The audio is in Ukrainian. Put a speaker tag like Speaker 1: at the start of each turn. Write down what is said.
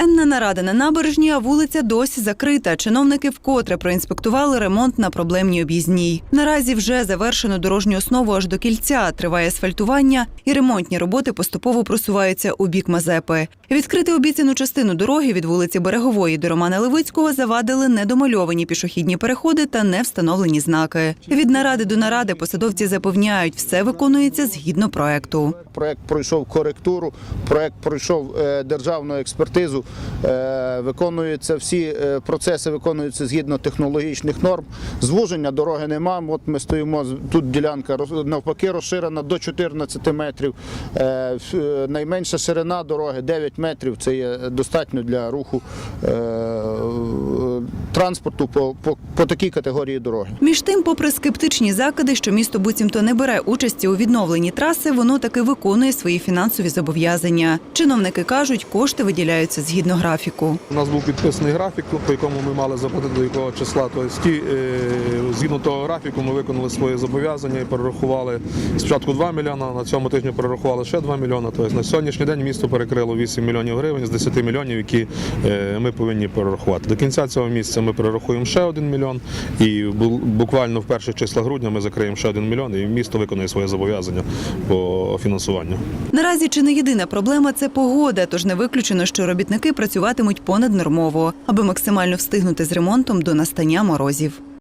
Speaker 1: Енна нарада на набережній, а вулиця досі закрита. Чиновники вкотре проінспектували ремонт на проблемній об'їзній. Наразі вже завершено дорожню основу аж до кільця. Триває асфальтування, і ремонтні роботи поступово просуваються у бік Мазепи. Відкрити обіцяну частину дороги від вулиці Берегової до Романа Левицького завадили недомальовані пішохідні переходи та не встановлені знаки. Від наради до наради посадовці запевняють, все виконується згідно проекту.
Speaker 2: Проект пройшов коректуру, проект пройшов е, державну експертизу. Е, Виконуються всі е, процеси, виконуються згідно технологічних норм. Звуження дороги нема. От ми стоїмо тут. Ділянка навпаки розширена до 14 метрів. Е, Найменша ширина дороги 9 метрів. Це є достатньо для руху транспорту по, по, по такій категорії дороги.
Speaker 1: Між тим, попри скептичні закиди, що місто буцімто не бере участі у відновленні траси, воно таки виконує свої фінансові зобов'язання. Чиновники кажуть, кошти виділяються згідно графіку.
Speaker 3: У нас був підписаний графік, по якому ми мали заплатити до якого числа. Тобто, е, згідно того графіку, ми виконали свої зобов'язання і перерахували спочатку 2 мільйони, на цьому тижні перерахували ще 2 мільйони. Тобто на сьогоднішній день місто перекрило 8 мільйонів гривень з 10 мільйонів, які е, ми повинні перерахувати. До кінця цього місяця ми перерахуємо ще 1 мільйон, і бу- буквально в перших числах грудня ми закриємо ще 1 мільйон, і місто виконує своє зобов'язання по фінансуванню.
Speaker 1: Наразі чи не єдина проблема це погода, тож не виключено, що робітники працюватимуть понаднормово, аби максимально встигнути з ремонтом до настання морозів.